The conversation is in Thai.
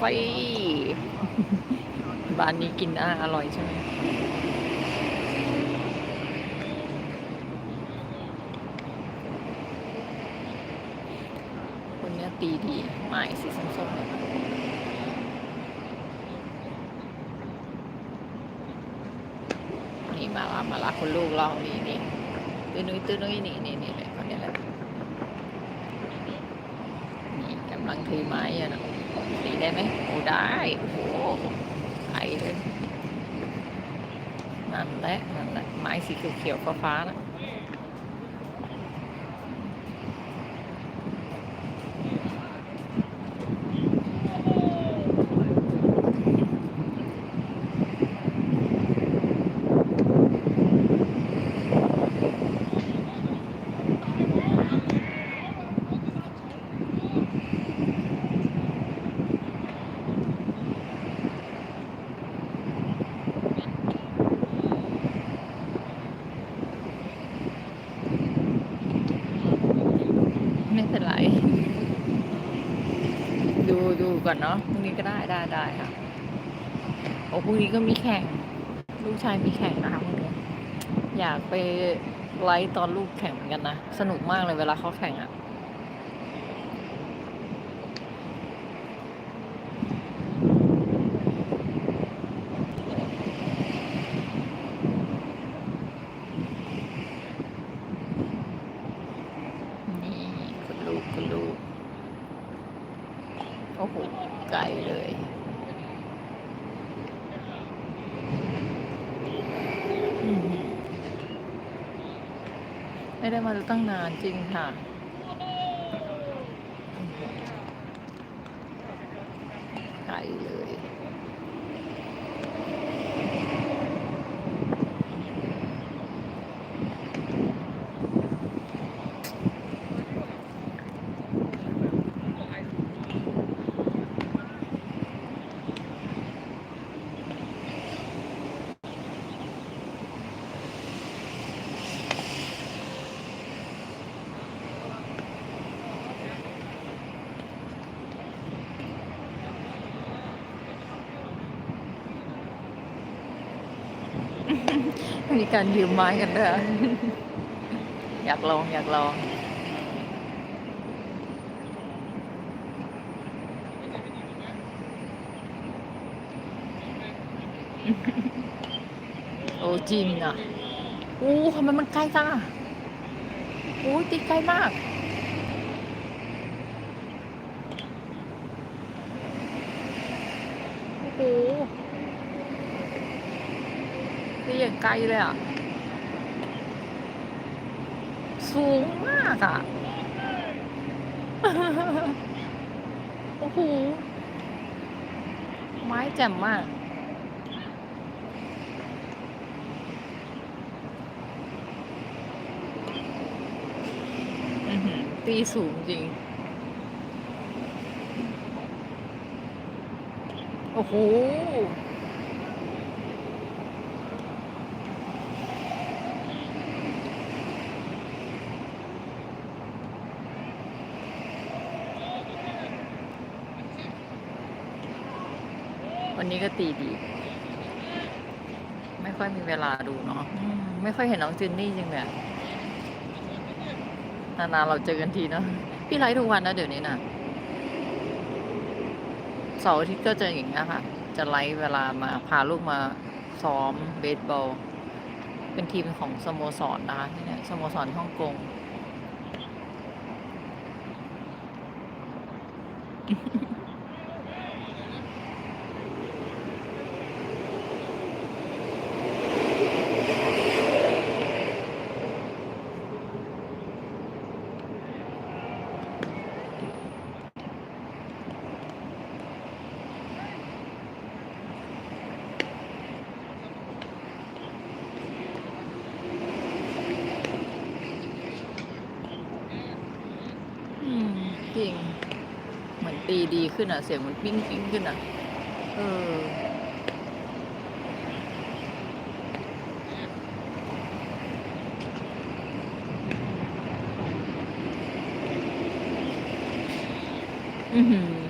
ไฟบ้านนี้กินอาอร่อยใช่ไหมคนเนี้ยตีดีไม้สีส้มๆเลยนี่มาละมาละคนลูกเรานี่นี่ตื้อนุ้ยตื้อนุ้ยนี่นี่นี่เลยคนเนี้ยแหละนี่กำลังถือไม้อะนะ ตีได้ไหมโอ้ได้โอ้โหไอเลยนั่นแหละนั่นแหละไม้สีเขียวๆฟ้าๆนะ ไม่เป็นไร ดูดู ก่อนเนาะพรุ่งนี้ก็ได้ได้ได้ค่ะโอ้พรุ่งนี้ก็มีแข่ง ลูกชายมีแข่งนะคะพรุ่งนี้อยากไปไลฟ์ตอนลูกแข่งเหมือนกันนะ สนุกมากเลยเวลาเขาแข่งอะ่ะ นี่คุณลูกคุณลูก โอ้โหไกลเลยอืมไม่ได้มาตั้งนานจริงค่ะไกลเลย มีการยืมไม้กันด้วยอยากลองอยากลองโอ้จริงอะอู้ทำไมมันใกล้จังอะโอ้ยติดใกล้มากโอ้โหนี่ อย่างไกลเลยอะ สูงมากอะ โอ้โห ไม้แจ่มมากอือหือตีสูงจริง โอ้โห วันนี้ก็ตีดี ไม่ค่อยมีเวลาดูเนาะอืมไม่ค่อยเห็นน้องจินนี่จริงเลยอะนานๆเราเจอกันทีเนาะพี่ไลฟ์ทุกวันนะเดี๋ยวนี้นะเสาร์อาทิตย์ก็เจออย่างเงี้ยค่ะ จะไลฟ์เวลามาพาลูกมาซ้อมเบสบอลเป็นทีมของสโมสรนะคะที่เนี่ยสโมสรฮ่องกงอืมจ ริง เหมือนตีดีขึ้นอะ เสียงมันปิ้งปิ้งขึ้นอะ เออ อือหือ